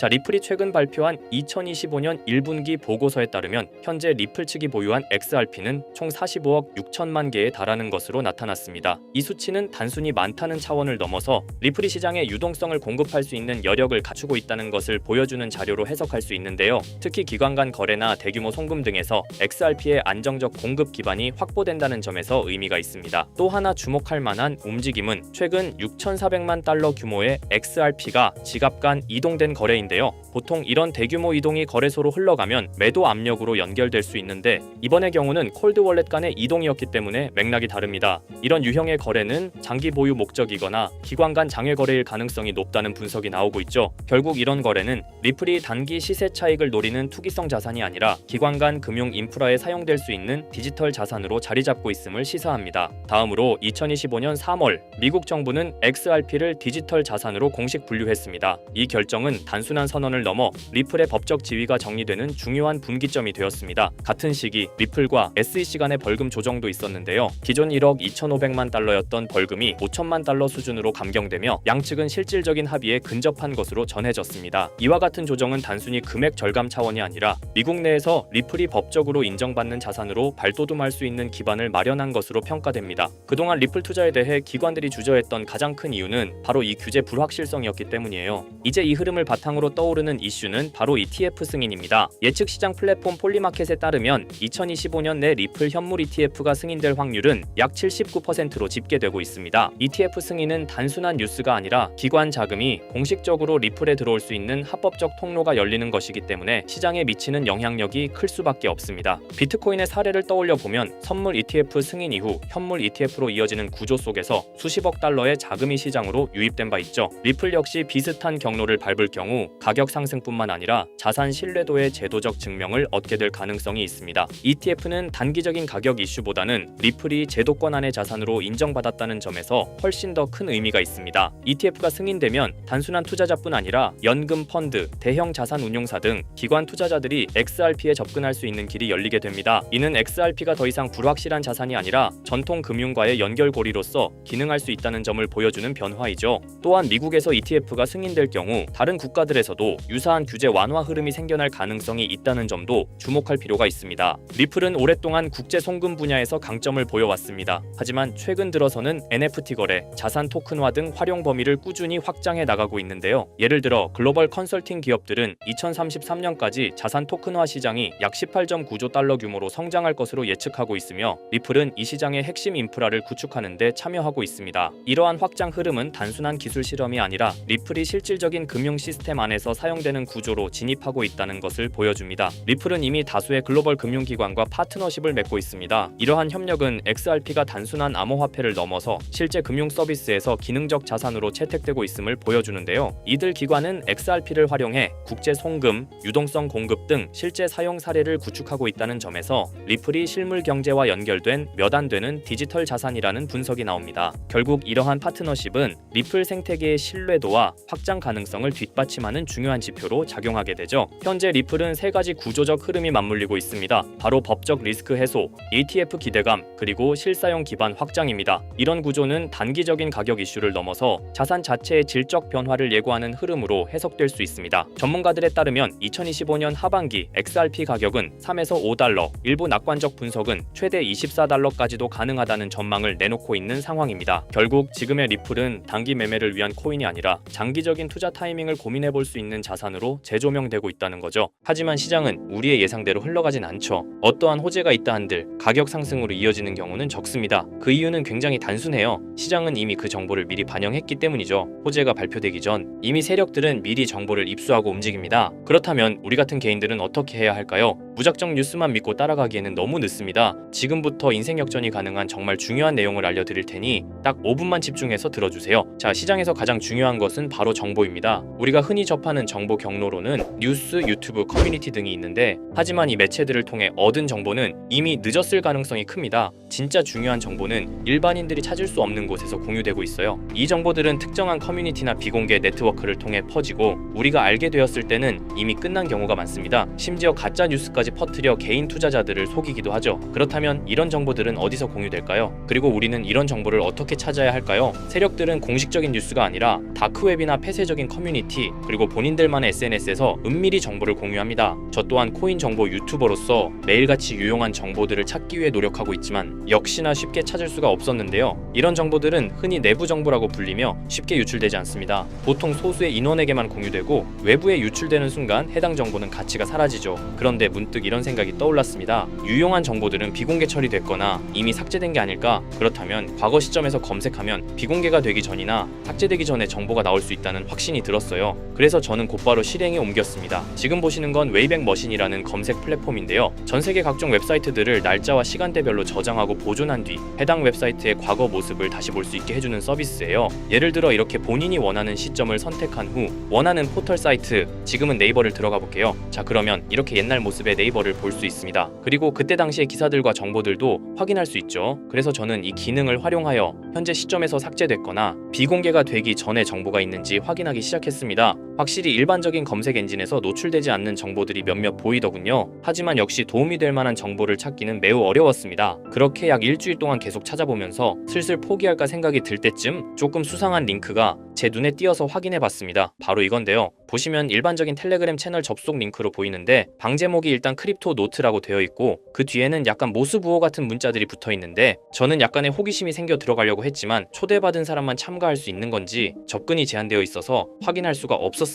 자, 리플이 최근 발표한 2025년 1분기 보고서에 따르면 현재 리플 측이 보유한 XRP는 총 45억 6천만 개에 달하는 것으로 나타났습니다. 이 수치는 단순히 많다는 차원을 넘어서 리플이 시장에 유동성을 공급할 수 있는 여력을 갖추고 있다는 것을 보여주는 자료로 해석할 수 있는데요. 특히 기관 간 거래나 대규모 송금 등에서 XRP의 안정적 공급 기반이 확보된다는 점에서 의미가 있습니다. 또 하나 주목할 만한 움직임은 최근 6,400만 달러 규모의 XRP가 지갑 간 이동된 거래인 데요. 보통 이런 대규모 이동이 거래소로 흘러가면 매도 압력으로 연결될 수 있는데 이번의 경우는 콜드 월렛 간의 이동이었기 때문에 맥락이 다릅니다. 이런 유형의 거래는 장기 보유 목적이거나 기관 간 장외 거래일 가능성이 높다는 분석이 나오고 있죠. 결국 이런 거래는 리플이 단기 시세 차익을 노리는 투기성 자산이 아니라 기관 간 금융 인프라에 사용될 수 있는 디지털 자산으로 자리 잡고 있음을 시사합니다. 다음으로 2025년 3월 미국 정부는 XRP를 디지털 자산으로 공식 분류했습니다. 이 결정은 단순한 선언을 넘어 리플의 법적 지위가 정리되는 중요한 분기점이 되었습니다. 같은 시기 리플과 SEC 간의 벌금 조정도 있었는데요. 기존 1억 2,500만 달러였던 벌금이 5천만 달러 수준으로 감경되며 양측은 실질적인 합의에 근접한 것으로 전해졌습니다. 이와 같은 조정은 단순히 금액 절감 차원이 아니라 미국 내에서 리플이 법적으로 인정받는 자산으로 발돋움할 수 있는 기반을 마련한 것으로 평가됩니다. 그동안 리플 투자에 대해 기관들이 주저했던 가장 큰 이유는 바로 이 규제 불확실성이었기 때문이에요. 이제 이 흐름을 바탕으로 떠오르는 이슈는 바로 ETF 승인입니다. 예측 시장 플랫폼 폴리마켓에 따르면 2025년 내 리플 현물 ETF가 승인될 확률은 약 79%로 집계되고 있습니다. ETF 승인은 단순한 뉴스가 아니라 기관 자금이 공식적으로 리플에 들어올 수 있는 합법적 통로가 열리는 것이기 때문에 시장에 미치는 영향력이 클 수밖에 없습니다. 비트코인의 사례를 떠올려 보면 선물 ETF 승인 이후 현물 ETF로 이어지는 구조 속에서 수십억 달러의 자금이 시장으로 유입된 바 있죠. 리플 역시 비슷한 경로를 밟을 경우 가격 상승뿐만 아니라 자산 신뢰도의 제도적 증명을 얻게 될 가능성이 있습니다. ETF는 단기적인 가격 이슈보다는 리플이 제도권 안의 자산으로 인정받았다는 점에서 훨씬 더 큰 의미가 있습니다. ETF가 승인되면 단순한 투자자뿐 아니라 연금 펀드, 대형 자산 운용사 등 기관 투자자들이 XRP에 접근할 수 있는 길이 열리게 됩니다. 이는 XRP가 더 이상 불확실한 자산이 아니라 전통 금융과의 연결고리로서 기능할 수 있다는 점을 보여주는 변화이죠. 또한 미국에서 ETF가 승인될 경우 다른 국가들에서 도 유사한 규제 완화 흐름이 생겨날 가능성이 있다는 점도 주목할 필요가 있습니다. 리플은 오랫동안 국제 송금 분야에서 강점을 보여왔습니다. 하지만 최근 들어서는 NFT 거래, 자산 토큰화 등 활용 범위를 꾸준히 확장해 나가고 있는데요. 예를 들어 글로벌 컨설팅 기업들은 2033년까지 자산 토큰화 시장이 약 18.9조 달러 규모로 성장할 것으로 예측하고 있으며 리플은 이 시장의 핵심 인프라를 구축하는 데 참여하고 있습니다. 이러한 확장 흐름은 단순한 기술 실험이 아니라 리플이 실질적인 금융 시스템 안에서 사용되는 구조로 진입하고 있다는 것을 보여줍니다. 리플은 이미 다수의 글로벌 금융기관과 파트너십을 맺고 있습니다. 이러한 협력은 XRP가 단순한 암호화폐를 넘어서 실제 금융 서비스에서 기능적 자산으로 채택되고 있음을 보여주는데요. 이들 기관은 XRP를 활용해 국제 송금, 유동성 공급 등 실제 사용 사례를 구축하고 있다는 점에서 리플이 실물 경제와 연결된 몇 안 되는 디지털 자산이라는 분석이 나옵니다. 결국 이러한 파트너십은 리플 생태계의 신뢰도와 확장 가능성을 뒷받침하는 중요한 지표로 작용하게 되죠. 현재 리플은 세 가지 구조적 흐름이 맞물리고 있습니다. 바로 법적 리스크 해소, ETF 기대감, 그리고 실사용 기반 확장입니다. 이런 구조는 단기적인 가격 이슈를 넘어서 자산 자체의 질적 변화를 예고하는 흐름으로 해석될 수 있습니다. 전문가들에 따르면 2025년 하반기 XRP 가격은 3에서 5달러, 일부 낙관적 분석은 최대 24달러까지도 가능하다는 전망을 내놓고 있는 상황입니다. 결국 지금의 리플은 단기 매매를 위한 코인이 아니라 장기적인 투자 타이밍을 고민해 볼수 있는 자산으로 재조명되고 있다는 거죠. 하지만 시장은 우리의 예상대로 흘러가진 않죠. 어떠한 호재가 있다 한들 가격 상승으로 이어지는 경우는 적습니다. 그 이유는 굉장히 단순해요. 시장은 이미 그 정보를 미리 반영했기 때문이죠. 호재가 발표되기 전 이미 세력들은 미리 정보를 입수하고 움직입니다. 그렇다면 우리 같은 개인들은 어떻게 해야 할까요? 무작정 뉴스만 믿고 따라가기에는 너무 늦습니다. 지금부터 인생 역전이 가능한 정말 중요한 내용을 알려드릴 테니 딱 5분만 집중해서 들어주세요. 자, 시장에서 가장 중요한 것은 바로 정보입니다. 우리가 흔히 접하는 정보 경로로는 뉴스, 유튜브, 커뮤니티 등이 있는데 하지만 이 매체들을 통해 얻은 정보는 이미 늦었을 가능성이 큽니다. 진짜 중요한 정보는 일반인들이 찾을 수 없는 곳에서 공유되고 있어요. 이 정보들은 특정한 커뮤니티나 비공개 네트워크를 통해 퍼지고 우리가 알게 되었을 때는 이미 끝난 경우가 많습니다. 심지어 가짜 뉴스까지 정보까지 퍼뜨려 개인 투자자들을 속이기도 하죠. 그렇다면 이런 정보들은 어디서 공유될까요? 그리고 우리는 이런 정보를 어떻게 찾아야 할까요? 세력들은 공식적인 뉴스가 아니라 다크웹이나 폐쇄적인 커뮤니티 그리고 본인들만의 SNS에서 은밀히 정보를 공유합니다. 저 또한 코인 정보 유튜버로서 매일같이 유용한 정보들을 찾기 위해 노력하고 있지만 역시나 쉽게 찾을 수가 없었는데요. 이런 정보들은 흔히 내부 정보라고 불리며 쉽게 유출되지 않습니다. 보통 소수의 인원에게만 공유되고 외부에 유출되는 순간 해당 정보는 가치가 사라지죠. 그런데 문득 이런 생각이 떠올랐습니다. 유용한 정보들은 비공개 처리됐거나 이미 삭제된 게 아닐까? 그렇다면 과거 시점에서 검색하면 비공개가 되기 전이나 삭제되기 전에 정보가 나올 수 있다는 확신이 들었어요. 그래서 저는 곧바로 실행에 옮겼습니다. 지금 보시는 건 웨이백 머신이라는 검색 플랫폼인데요. 전 세계 각종 웹사이트들을 날짜와 시간대별로 저장하고 보존한 뒤 해당 웹사이트의 과거 모습을 다시 볼 수 있게 해주는 서비스예요. 예를 들어 이렇게 본인이 원하는 시점을 선택한 후 원하는 포털 사이트, 지금은 네이버를 들어가 볼게요. 자 그러면 이렇게 옛날 모습의 네이버를 볼 수 있습니다. 그리고 그때 당시의 기사들과 정보들도 확인할 수 있죠. 그래서 저는 이 기능을 활용하여 현재 시점에서 삭제됐거나 비공개가 되기 전에 정보가 있는지 확인하기 시작했습니다. 확실히 일반적인 검색 엔진에서 노출되지 않는 정보들이 몇몇 보이더군요. 하지만 역시 도움이 될 만한 정보를 찾기는 매우 어려웠습니다. 그렇게 약 일주일 동안 계속 찾아보면서 슬슬 포기할까 생각이 들 때쯤 조금 수상한 링크가 제 눈에 띄어서 확인해 봤습니다. 바로 이건데요. 보시면 일반적인 텔레그램 채널 접속 링크로 보이는데 방 제목이 일단 크립토 노트라고 되어 있고 그 뒤에는 약간 모스부호 같은 문자들이 붙어 있는데 저는 약간의 호기심이 생겨 들어가려고 했지만 초대받은 사람만 참가할 수 있는 건지 접근이 제한되어 있어서 확인할 수가 없었습니다.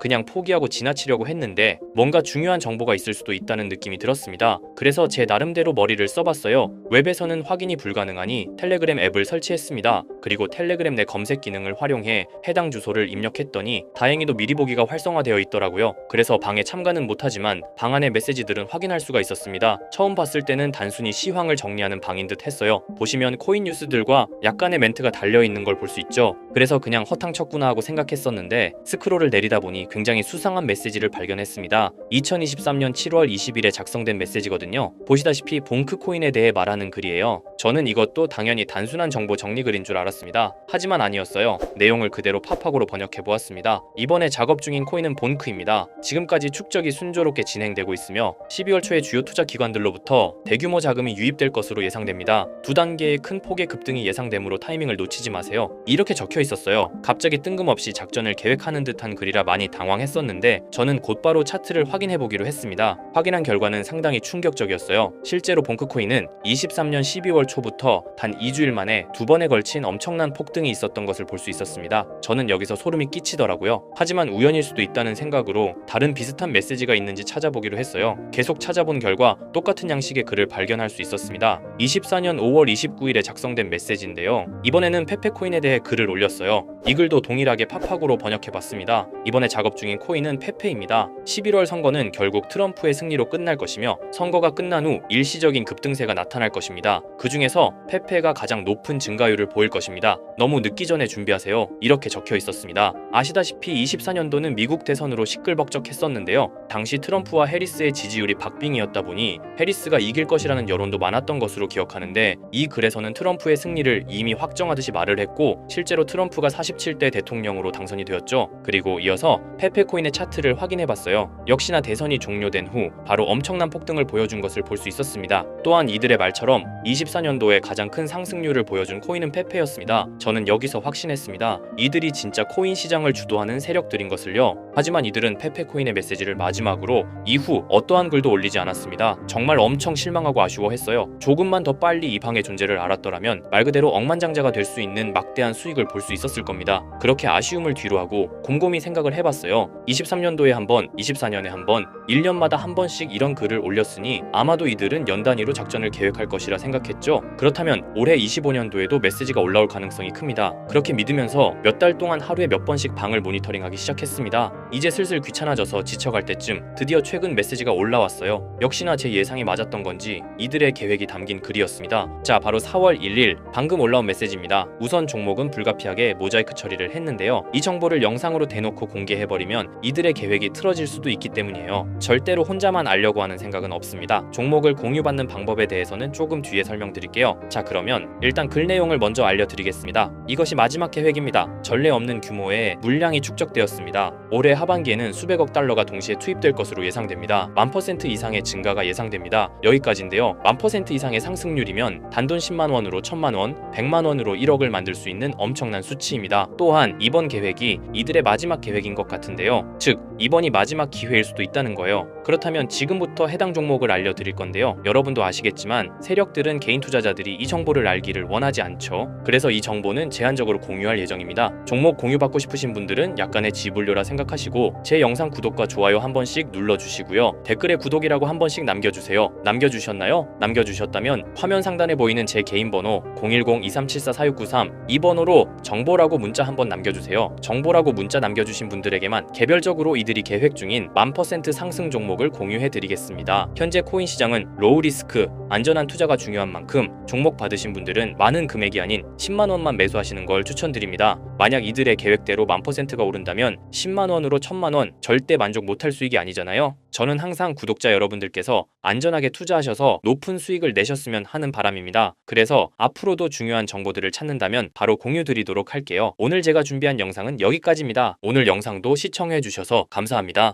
그냥 포기하고 지나치려고 했는데 뭔가 중요한 정보가 있을 수도 있다는 느낌이 들었습니다. 그래서 제 나름대로 머리를 써봤어요. 웹에서는 확인이 불가능하니 텔레그램 앱을 설치했습니다. 그리고 텔레그램 내 검색 기능을 활용해 해당 주소를 입력했더니 다행히도 미리 보기가 활성화되어 있더라고요. 그래서 방에 참가는 못하지만 방 안의 메시지들은 확인할 수가 있었습니다. 처음 봤을 때는 단순히 시황을 정리하는 방인 듯 했어요. 보시면 코인 뉴스들과 약간의 멘트가 달려 있는 걸 볼 수 있죠. 그래서 그냥 허탕 쳤구나 하고 생각했었는데 스크롤을 내리다 보니 굉장히 수상한 메시지를 발견했습니다. 2023년 7월 20일에 작성된 메시지거든요. 보시다시피 봉크 코인에 대해 말하는 글이에요. 저는 이것도 당연히 단순한 정보 정리 글인 줄 알았습니다. 하지만 아니었어요. 내용을 그대로 팝하고로 번역해 보았습니다. 이번에 작업 중인 코인은 본크입니다. 지금까지 축적이 순조롭게 진행되고 있으며 12월 초에 주요 투자 기관들로부터 대규모 자금이 유입될 것으로 예상됩니다. 두 단계의 큰 폭의 급등이 예상되므로 타이밍을 놓치지 마세요. 이렇게 적혀 있었어요. 갑자기 뜬금없이 작전을 계획하는 듯한 글이라 많이 당황했었는데 저는 곧바로 차트를 확인해 보기로 했습니다. 확인한 결과는 상당히 충격적이었어요. 실제로 봉크코인은 23년 12월 초부터 단 2주일 만에 두 번에 걸친 엄청난 폭등이 있었던 것을 볼 수 있었습니다. 저는 여기서 소름이 끼치더라고요. 하지만 우연일 수도 있다는 생각으로 다른 비슷한 메시지가 있는지 찾아보기로 했어요. 계속 찾아본 결과 똑같은 양식의 글을 발견할 수 있었습니다. 24년 5월 29일에 작성된 메시지인데요. 이번에는 페페코인에 대해 글을 올렸어요. 이 글도 동일하게 팝하고로 번역해 봤습니다. 이번에 작업 중인 코인은 페페입니다. 11월 선거는 결국 트럼프의 승리로 끝날 것이며 선거가 끝난 후 일시적인 급등세가 나타날 것입니다. 그 중에서 페페가 가장 높은 증가율을 보일 것입니다. 너무 늦기 전에 준비하세요. 이렇게 적혀 있었습니다. 아시다시피 24년도는 미국 대선으로 시끌벅적했었는데요. 당시 트럼프와 해리스의 지지율이 박빙이었다 보니 해리스가 이길 것이라는 여론도 많았던 것으로 기억하는데 이 글에서는 트럼프의 승리를 이미 확정하듯이 말을 했고 실제로 트럼프가 47대 대통령으로 당선이 되었죠. 그리고 이어서 페페코인의 차트를 확인해 봤어요. 역시나 대선이 종료된 후 바로 엄청난 폭등을 보여준 것을 볼 수 있었습니다. 또한 이들의 말처럼 24년도에 가장 큰 상승률을 보여준 코인은 페페였습니다. 저는 여기서 확신했습니다. 이들이 진짜 코인 시장을 주도하는 세력들인 것을요. 하지만 이들은 페페코인의 메시지를 마지막으로 이후 어떠한 글도 올리지 않았습니다. 정말 엄청 실망하고 아쉬워했어요. 조금만 더 빨리 이 방의 존재를 알았더라면 말 그대로 억만장자가 될 수 있는 막대한 수익을 볼 수 있었을 겁니다. 그렇게 아쉬움을 뒤로 하고 곰곰이 생각을 해봤어요. 23년도에 한 번, 24년에 한 번, 1년마다 한 번씩 이런 글을 올렸으니 아마도 이들은 연 단위로 작전을 계획할 것이라 생각했죠. 그렇다면 올해 25년도에도 메시지가 올라올 가능성이 큽니다. 그렇게 믿으면서 몇 달 동안 하루에 몇 번씩 방을 모니터링하기 시작했습니다. 이제 슬슬 귀찮아져서 지쳐갈 때쯤 드디어 최근 메시지가 올라왔어요. 역시나 제 예상이 맞았던 건지 이들의 계획이 담긴 글이었습니다. 자, 바로 4월 1일 방금 올라온 메시지입니다. 우선 종목은 불가피하게 모자이크 처리를 했는데요. 이 정보를 영상으로 대놓고 대놓고 공개해버리면 이들의 계획이 틀어질 수도 있기 때문이에요. 절대로 혼자만 알려고 하는 생각은 없습니다. 종목을 공유받는 방법에 대해서는 조금 뒤에 설명드릴게요. 자 그러면 일단 글 내용을 먼저 알려드리겠습니다. 이것이 마지막 계획입니다. 전례 없는 규모의 물량이 축적되었습니다. 올해 하반기에는 수백억 달러가 동시에 투입될 것으로 예상됩니다. 만 퍼센트 이상의 증가가 예상됩니다. 여기까지인데요. 만 퍼센트 이상의 상승률이면 단돈 10만 원으로 1000만 원, 100만 원으로 1억을 만들 수 있는 엄청난 수치입니다. 또한 이번 계획이 이들의 마지막 계획인 것 같은데요. 즉, 이번이 마지막 기회일 수도 있다는 거예요. 그렇다면 지금부터 해당 종목을 알려드릴 건데요. 여러분도 아시겠지만 세력들은 개인 투자자들이 이 정보를 알기를 원하지 않죠. 그래서 이 정보는 제한적으로 공유할 예정입니다. 종목 공유받고 싶으신 분들은 약간의 지불료라 생각하시고 제 영상 구독과 좋아요 한 번씩 눌러주시고요. 댓글에 구독이라고 한 번씩 남겨주세요. 남겨주셨나요? 남겨주셨다면 화면 상단에 보이는 제 개인 번호 010-2374-4693 이 번호로 정보라고 문자 한 번 남겨주세요. 정보라고 문자 남겨 주신 분들에게만 개별적으로 이들이 계획 중인 만 퍼센트 상승 종목을 공유해 드리겠습니다. 현재 코인 시장은 로우 리스크, 안전한 투자가 중요한 만큼 종목 받으신 분들은 많은 금액이 아닌 10만 원만 매수하시는 걸 추천드립니다. 만약 이들의 계획대로 만 퍼센트가 오른다면 10만 원으로 1000만 원 절대 만족 못할 수익이 아니잖아요. 저는 항상 구독자 여러분들께서 안전하게 투자하셔서 높은 수익을 내셨으면 하는 바람입니다. 그래서 앞으로도 중요한 정보들을 찾는다면 바로 공유 드리도록 할게요. 오늘 제가 준비한 영상은 여기까지입니다. 오늘 영상도 시청해 주셔서 감사합니다.